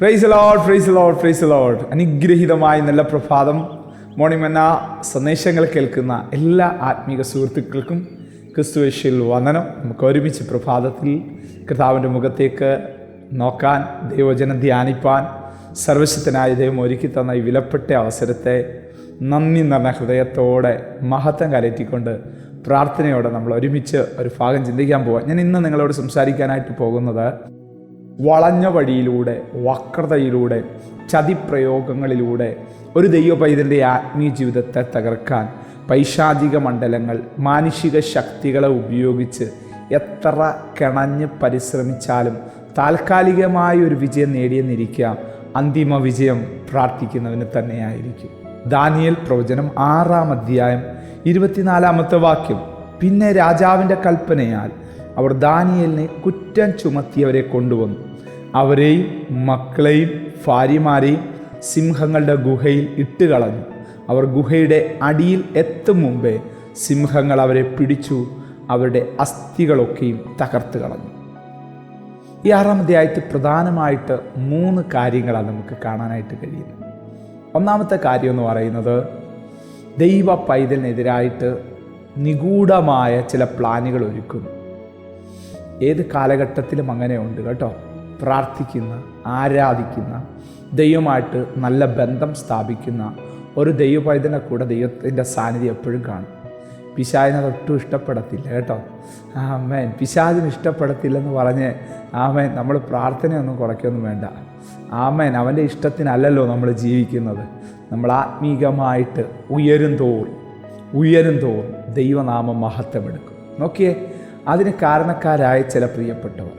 Praise Lord praise Lord praise Lord അനുഗ്രഹീതമായ നല്ല പ്രഭാതം. മോർണിംഗ് എന്ന സന്ദേശങ്ങൾ കേൾക്കുന്ന എല്ലാ ആത്മീക സുഹൃത്തുക്കൾക്കും ക്രിസ്തുവേശിൽ വന്ദനം. നമുക്ക് ഒരുമിച്ച് പ്രഭാതത്തിൽ കർത്താവിന്റെ മുഖത്തേക്ക് നോക്കാൻ ദൈവജനം ധ്യാനിപ്പാൻ സർവശക്തനായ ദൈവം ഒരുക്കി തന്ന ഈ വിലപ്പെട്ട അവസരത്തെ നന്ദി നിറഞ്ഞ ഹൃദയത്തോടെ മഹത്വം കലറ്റിക്കൊണ്ട് പ്രാർത്ഥനയോടെ നമ്മൾ ഒരുമിച്ച് ഒരു ഭാഗം ചിന്തിക്കാൻ പോവാം. ഞാൻ ഇന്ന് നിങ്ങളോട് സംസാരിക്കാനായിട്ട് പോകുന്നത് വളഞ്ഞ വഴിയിലൂടെ വക്രതയിലൂടെ ചതിപ്രയോഗങ്ങളിലൂടെ ഒരു ദൈവ പൈതന്റെ ആത്മീയ ജീവിതത്തെ തകർക്കാൻ പൈശാചിക മണ്ഡലങ്ങൾ മാനുഷിക ശക്തികളെ ഉപയോഗിച്ച് എത്ര കിണഞ്ഞ് പരിശ്രമിച്ചാലും താൽക്കാലികമായ ഒരു വിജയം നേടിയെന്നിരിക്കാം അന്തിമ വിജയം പ്രാർത്ഥിക്കുന്നവന് തന്നെയായിരിക്കും. ദാനിയൽ പ്രവചനം ആറാം അധ്യായം ഇരുപത്തിനാലാമത്തെ വാക്യം. പിന്നെ രാജാവിന്റെ കൽപ്പനയാൽ അവർ ദാനിയലിനെ കുറ്റം ചുമത്തിയവരെ കൊണ്ടുവന്നു. അവരെയും മക്കളെയും ഭാര്യമാരെയും സിംഹങ്ങളുടെ ഗുഹയിൽ ഇട്ട് കളഞ്ഞു അവർ ഗുഹയുടെ അടിയിൽ എത്തും മുമ്പേ സിംഹങ്ങൾ അവരെ പിടിച്ചു അവരുടെ അസ്ഥികളൊക്കെയും തകർത്ത് കളഞ്ഞു. ഈ ആറാം അധ്യായത്തിൽ പ്രധാനമായിട്ട് മൂന്ന് കാര്യങ്ങളാണ് നമുക്ക് കാണാനായിട്ട് കഴിയുന്നത്. ഒന്നാമത്തെ കാര്യം എന്ന് പറയുന്നത് ദൈവ പൈതലിനെതിരായിട്ട് നിഗൂഢമായ ചില പ്ലാനുകൾ ഒരുക്കുന്നു. ഏത് കാലഘട്ടത്തിലും അങ്ങനെ ഉണ്ട് കേട്ടോ. പ്രാർത്ഥിക്കുന്ന ആരാധിക്കുന്ന ദൈവമായിട്ട് നല്ല ബന്ധം സ്ഥാപിക്കുന്ന ഒരു ദൈവപൈതനെ കൂടെ ദൈവത്തിന്റെ സാന്നിധ്യം എപ്പോഴും കാണും. പിശാദിനെ ഒട്ടും ഇഷ്ടപ്പെടത്തില്ല കേട്ടോ. ആമേൻ. പിശാദിന് ഇഷ്ടപ്പെടത്തില്ലെന്ന് പറഞ്ഞ് ആമേൻ. നമ്മൾ പ്രാർത്ഥനയൊന്നും കുറയ്ക്കൊന്നും വേണ്ട. ആമേൻ. അവന്റെ ഇഷ്ടത്തിനല്ലല്ലോ നമ്മൾ ജീവിക്കുന്നത്. നമ്മൾ ആത്മീകമായിട്ട് ഉയരും തോറും ഉയരും തോറും ദൈവനാമം മഹത്വമെടുക്കും. നോക്കിയേ അതിന് കാരണക്കാരായ ചില പ്രിയപ്പെട്ടവർ.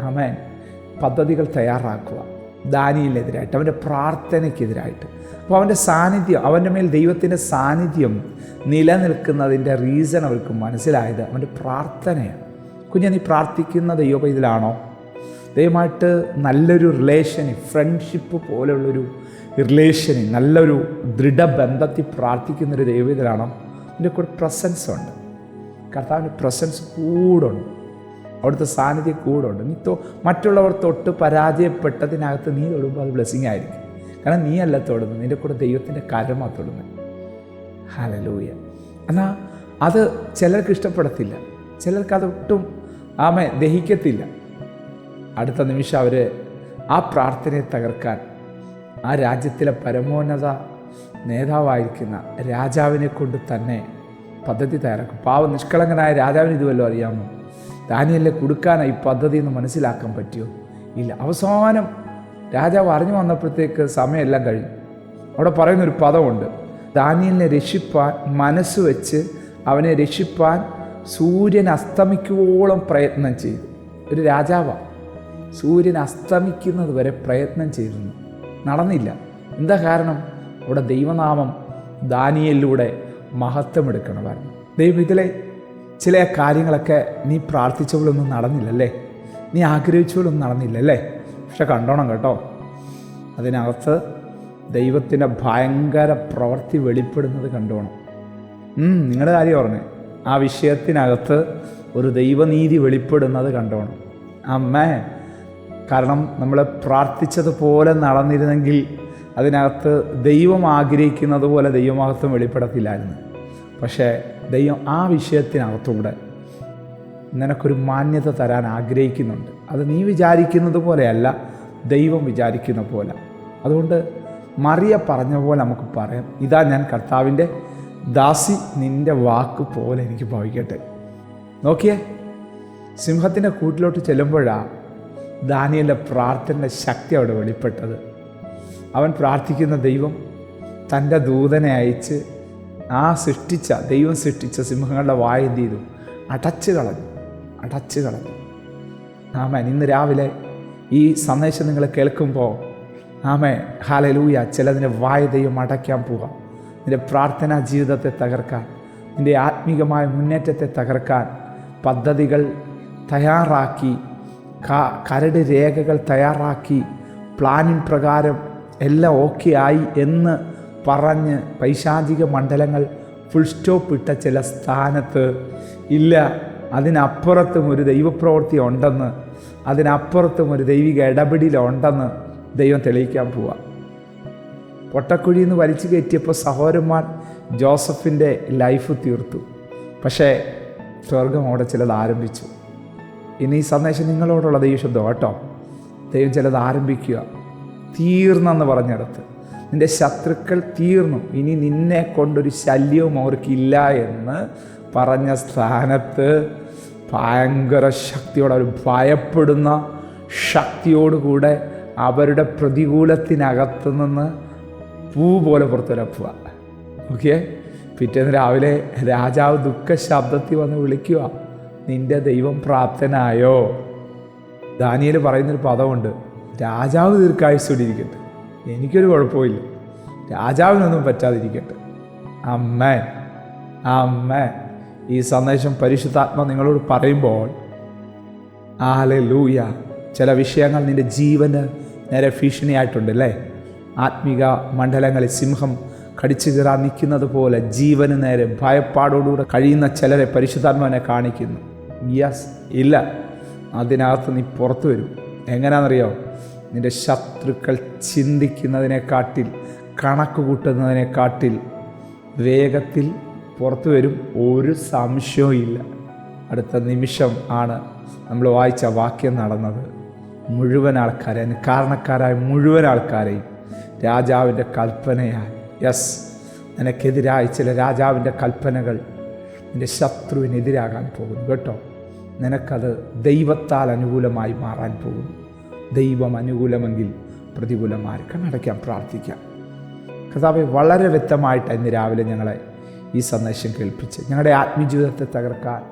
ആമേൻ. പദ്ധതികൾ തയ്യാറാക്കുക. ദാനിയിലെതിരായിട്ട് അവന്റെ പ്രാർത്ഥനയ്ക്കെതിരായിട്ട്. അപ്പോൾ അവന്റെ സാന്നിധ്യം അവന്റെ മേൽ ദൈവത്തിന്റെ സാന്നിധ്യം നിലനിൽക്കുന്നതിന്റെ റീസൺ അവർക്ക് മനസ്സിലായത് അവന്റെ പ്രാർത്ഥനയാണ്. കുഞ്ഞെ നീ പ്രാർത്ഥിക്കുന്ന ദൈവപൈതലാണോ ദൈവമായിട്ട് നല്ലൊരു റിലേഷന് ഫ്രണ്ട്ഷിപ്പ് പോലെയുള്ളൊരു റിലേഷന് നല്ലൊരു ദൃഢബന്ധത്തിൽ പ്രാർത്ഥിക്കുന്നൊരു ദൈവത്തിലാണോ അതിന്റെ കൂടെ പ്രസൻസ് ഉണ്ട്. കർത്താവിന്റെ പ്രസൻസ് കൂടുണ്ട് അവിടുത്തെ സാന്നിധ്യം കൂടുണ്ട് നീ തൊ മറ്റുള്ളവർ തൊട്ട് പരാജയപ്പെട്ടതിനകത്ത് നീ തൊടുമ്പോൾ അത് ബ്ലെസ്സിങ് ആയിരിക്കും. കാരണം നീ അല്ല തൊടുന്നത് നിന്റെ കൂടെ ദൈവത്തിന്റെ കരമാണ് തൊടുന്നത്. ഹലലൂയ എന്നാൽ അത് ചിലർക്ക് ഇഷ്ടപ്പെടത്തില്ല. ചിലർക്ക് അതൊട്ടും ആമേ ദഹിക്കത്തില്ല. അടുത്ത നിമിഷം അവർ ആ പ്രാർത്ഥനയെ തകർക്കാൻ ആ രാജ്യത്തിലെ പരമോന്നത നേതാവായിരിക്കുന്ന രാജാവിനെ കൊണ്ട് തന്നെ പദ്ധതി തയ്യാറാക്കും. പാവ നിഷ്കളങ്കനായ രാജാവിന് ഇതുവല്ലോ അറിയാമോ? ദാനിയല്ലേ കൊടുക്കാനായി പദ്ധതി എന്ന് മനസ്സിലാക്കാൻ പറ്റിയോ? ഇല്ല. അവസാനം രാജാവ് അറിഞ്ഞു വന്നപ്പോഴത്തേക്ക് സമയമെല്ലാം കഴിഞ്ഞു. അവിടെ പറയുന്നൊരു പദമുണ്ട്. ദാനിയലിനെ രക്ഷിപ്പാൻ മനസ്സ് വെച്ച് അവനെ രക്ഷിപ്പാൻ സൂര്യൻ അസ്തമിക്കുവോളം പ്രയത്നം ചെയ്തു. ഒരു രാജാവാണ് സൂര്യൻ അസ്തമിക്കുന്നത് വരെ പ്രയത്നം ചെയ്തിരുന്നു. നടന്നില്ല. എന്താ കാരണം? അവിടെ ദൈവനാമം ദാനിയലിലൂടെ മഹത്വമെടുക്കണമായിരുന്നു. ദൈവം ഇതിലെ ചില കാര്യങ്ങളൊക്കെ നീ പ്രാർത്ഥിച്ചവളൊന്നും നടന്നില്ലല്ലേ? നീ ആഗ്രഹിച്ചവളൊന്നും നടന്നില്ലല്ലേ? പക്ഷെ കണ്ടോണം കേട്ടോ. അതിനകത്ത് ദൈവത്തിന്റെ ഭയങ്കര പ്രവൃത്തി വെളിപ്പെടുന്നത് കണ്ടോണം. നിങ്ങളുടെ കാര്യം പറഞ്ഞു ആ വിഷയത്തിനകത്ത് ഒരു ദൈവനീതി വെളിപ്പെടുന്നത് കണ്ടോണം. അമ്മേ കാരണം നമ്മൾ പ്രാർത്ഥിച്ചതുപോലെ നടന്നിരുന്നെങ്കിൽ അതിനകത്ത് ദൈവം ആഗ്രഹിക്കുന്നത് പോലെ ദൈവമഹത്വം വെളിപ്പെടത്തില്ലായിരുന്നു. പക്ഷേ ദൈവം ആ വിഷയത്തിനകത്തൂടെ നിനക്കൊരു മാന്യത തരാൻ ആഗ്രഹിക്കുന്നുണ്ട്. അത് നീ വിചാരിക്കുന്നത് പോലെയല്ല ദൈവം വിചാരിക്കുന്ന പോലെ. അതുകൊണ്ട് മറിയ പറഞ്ഞ പോലെ നമുക്ക് പറയാം. ഇതാ ഞാൻ കർത്താവിന്റെ ദാസി നിന്റെ വാക്ക് പോലെ എനിക്ക് ഭവിക്കട്ടെ. നോക്കിയേ സിംഹത്തിന്റെ കൂട്ടിലോട്ട് ചെല്ലുമ്പോഴാണ് ദാനിയലിന്റെ പ്രാർത്ഥനയുടെ ശക്തി അവിടെ വെളിപ്പെട്ടത്. അവൻ പ്രാർത്ഥിക്കുന്ന ദൈവം തന്റെ ദൂതനെ അയച്ച് ആ സൃഷ്ടിച്ച ദൈവം സൃഷ്ടിച്ച സിംഹങ്ങളുടെ വായ എന്ത് ചെയ്തു? അടച്ചു കളഞ്ഞു. അടച്ചു കളഞ്ഞു. ആമേൻ. ഇന്ന് രാവിലെ ഈ സന്ദേശം നിങ്ങൾ കേൾക്കുമ്പോൾ ആമേ ഹാലലൂയ ചിലതിന്റെ വായ ദൈവം അടയ്ക്കാൻ പോകാം നിന്റെ പ്രാർത്ഥനാ ജീവിതത്തെ തകർക്കാൻ നിന്റെ ആത്മീകമായ മുന്നേറ്റത്തെ തകർക്കാൻ പദ്ധതികൾ തയ്യാറാക്കി കരട് രേഖകൾ തയ്യാറാക്കി പ്ലാനിൻ പ്രകാരം എല്ലാം ഓക്കെ ആയി എന്ന് പറഞ്ഞ് പൈശാചിക മണ്ഡലങ്ങൾ ഫുൾ സ്റ്റോപ്പ് ഇട്ട ചില സ്ഥാനത്ത് ഇല്ല. അതിനപ്പുറത്തും ഒരു ദൈവപ്രവൃത്തി ഉണ്ടെന്ന് അതിനപ്പുറത്തും ഒരു ദൈവിക ഇടപെടലുണ്ടെന്ന് ദൈവം തെളിയിക്കാൻ പോവുക പൊട്ടക്കുഴിയിൽ നിന്ന് വലിച്ചു കയറ്റിയപ്പോൾ സഹോദരന്മാർ ജോസഫിന്റെ ലൈഫ് തീർത്തു. പക്ഷേ സ്വർഗം അവിടെ ചിലത് ആരംഭിച്ചു. ഇനി ഈ സന്ദേശം നിങ്ങളോടുള്ള ദൈവശബ്ദം കേട്ടോ. ദൈവം ചിലത് ആരംഭിക്കുക. തീർന്നെന്ന് പറഞ്ഞിടത്ത്. നിന്റെ ശത്രുക്കൾ തീർന്നു. ഇനി നിന്നെ കൊണ്ടൊരു ശല്യവും അവർക്കില്ല എന്ന് പറഞ്ഞ സ്ഥാനത്ത് ഭയങ്കര ശക്തിയോടെ അവർ ഭയപ്പെടുന്ന ശക്തിയോടുകൂടെ അവരുടെ പ്രതികൂലത്തിനകത്ത് നിന്ന് പൂ പോലെ പുറത്തുവരപ്പുക. ഓക്കെ പിറ്റേന്ന് രാവിലെ രാജാവ് ദുഃഖ ദുഃഖശബ്ദത്തിൽ വന്ന് വിളിക്കുക നിന്റെ ദൈവം പ്രാപ്തനായോ? ദാനിയൽ പറയുന്നൊരു പദമുണ്ട് രാജാവ് ദീർഘായുസോടെ ഇരിക്കട്ടെ. എനിക്കൊരു കുഴപ്പമില്ല രാജാവിനൊന്നും പറ്റാതിരിക്കട്ടെ. അമ്മേ അമ്മേ. ഈ സന്ദേശം പരിശുദ്ധാത്മ നിങ്ങളോട് പറയുമ്പോൾ ആലെ ലൂയ ചില വിഷയങ്ങൾ നിന്റെ ജീവന് നേരെ ഭീഷണിയായിട്ടുണ്ട് അല്ലേ? ആത്മിക മണ്ഡലങ്ങളിൽ സിംഹം കടിച്ചു കയറാൻ നിൽക്കുന്നത് പോലെ ജീവന് നേരെ ഭയപ്പാടോടുകൂടെ കഴിയുന്ന ചിലരെ പരിശുദ്ധാത്മാവിനെ കാണിക്കുന്നു. യെസ് ഇല്ല. അതിനകത്ത് നീ പുറത്തു വരും. എങ്ങനെയാണെന്നറിയോ നിന്റെ ശത്രുക്കൾ ചിന്തിക്കുന്നതിനെക്കാട്ടിൽ കണക്ക് കൂട്ടുന്നതിനെക്കാട്ടിൽ വേഗത്തിൽ പുറത്തു വരും ഒരു സംശയവും ഇല്ല. അടുത്ത നിമിഷം ആണ് നമ്മൾ വായിച്ച വാക്യം നടന്നത്. മുഴുവൻ ആൾക്കാരെ അതിന് കാരണക്കാരായ മുഴുവൻ ആൾക്കാരെയും രാജാവിന്റെ കൽപ്പനയായി. യെസ് നിനക്കെതിരായ ചില രാജാവിന്റെ കൽപ്പനകൾ നിന്റെ ശത്രുവിനെതിരാകാൻ പോകുന്നു കേട്ടോ. നിനക്കത് ദൈവത്താൽ അനുകൂലമായി മാറാൻ പോകുന്നു. ദൈവം അനുകൂലമെങ്കിൽ പ്രതികൂലമായി അടയ്ക്കാൻ പ്രാർത്ഥിക്കാം. കഥാവെ വളരെ വ്യക്തമായിട്ട് ഇന്ന് രാവിലെ ഞങ്ങളെ ഈ സന്ദേശം കേൾപ്പിച്ച് ഞങ്ങളുടെ ആത്മജീവിതത്തെ തകർക്കാൻ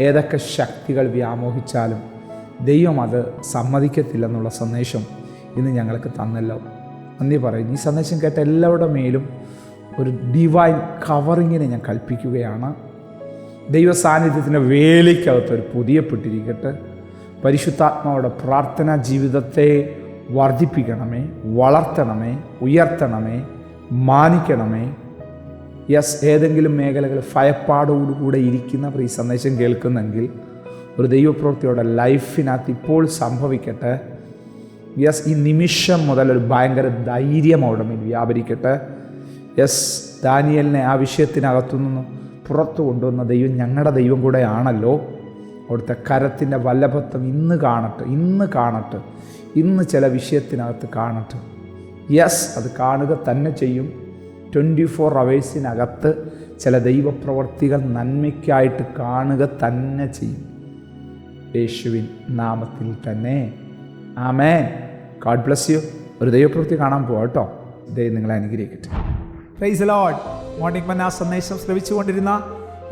ഏതൊക്കെ ശക്തികൾ വ്യാമോഹിച്ചാലും ദൈവം അത് സമ്മതിക്കത്തില്ലെന്നുള്ള സന്ദേശം ഇന്ന് ഞങ്ങൾക്ക് തന്നല്ലോ. നന്ദി പറയും ഈ സന്ദേശം കേട്ട എല്ലാവരുടെ മേലും ഒരു ഡിവൈൻ കവറിങ്ങിനെ ഞാൻ കൽപ്പിക്കുകയാണ്. ദൈവ സാന്നിധ്യത്തിന്റെ വേലിക്കകത്ത് ഒരു പുതിയ പെട്ടിരിക്കട്ടെ. പരിശുദ്ധാത്മാവുടെ പ്രാർത്ഥനാ ജീവിതത്തെ വർദ്ധിപ്പിക്കണമേ വളർത്തണമേ ഉയർത്തണമേ മാനിക്കണമേ. യെസ് ഏതെങ്കിലും മേഖലകൾ ഭയപ്പാടോടുകൂടെ ഇരിക്കുന്നവർ ഈ സന്ദേശം കേൾക്കുന്നെങ്കിൽ ഒരു ദൈവപ്രവൃത്തിയുടെ ലൈഫിനകത്ത് ഇപ്പോൾ സംഭവിക്കട്ടെ. യെസ് ഈ നിമിഷം മുതൽ ഒരു ഭയങ്കര ധൈര്യം അവിടെ മേൽ വ്യാപരിക്കട്ടെ. യെസ് ദാനിയലിനെ ആ വിഷയത്തിനകത്തുനിന്ന് പുറത്തു കൊണ്ടുവന്ന ദൈവം ഞങ്ങളുടെ ദൈവം കൂടെ ആണല്ലോ അവിടുത്തെ കരത്തിന്റെ വല്ലഭത്വം ഇന്ന് കാണട്ടെ ഇന്ന് കാണട്ടെ ഇന്ന് ചില വിഷയത്തിനകത്ത് കാണട്ടെ. യെസ് അത് കാണുക തന്നെ ചെയ്യും. ട്വന്റി ഫോർ അവേഴ്സിനകത്ത് ചില ദൈവപ്രവർത്തികൾ നന്മയ്ക്കായിട്ട് കാണുക തന്നെ ചെയ്യും. യേശുവിൻ നാമത്തിൽ തന്നെ. ആമേൻ ഗാഡ് ബ്ലസ് യു ഒരു ദൈവപ്രവൃത്തി കാണാൻ പോവാം കേട്ടോ. ദൈവം നിങ്ങളെ അനുഗ്രഹിക്കട്ടെ. പ്രൈസ് ലോഡ് മോർണിംഗ് മന്ന സന്ദേശം ശ്രവിച്ചുകൊണ്ടിരുന്ന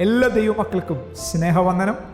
എല്ലാ ദൈവമക്കൾക്കും സ്നേഹവന്ദനം.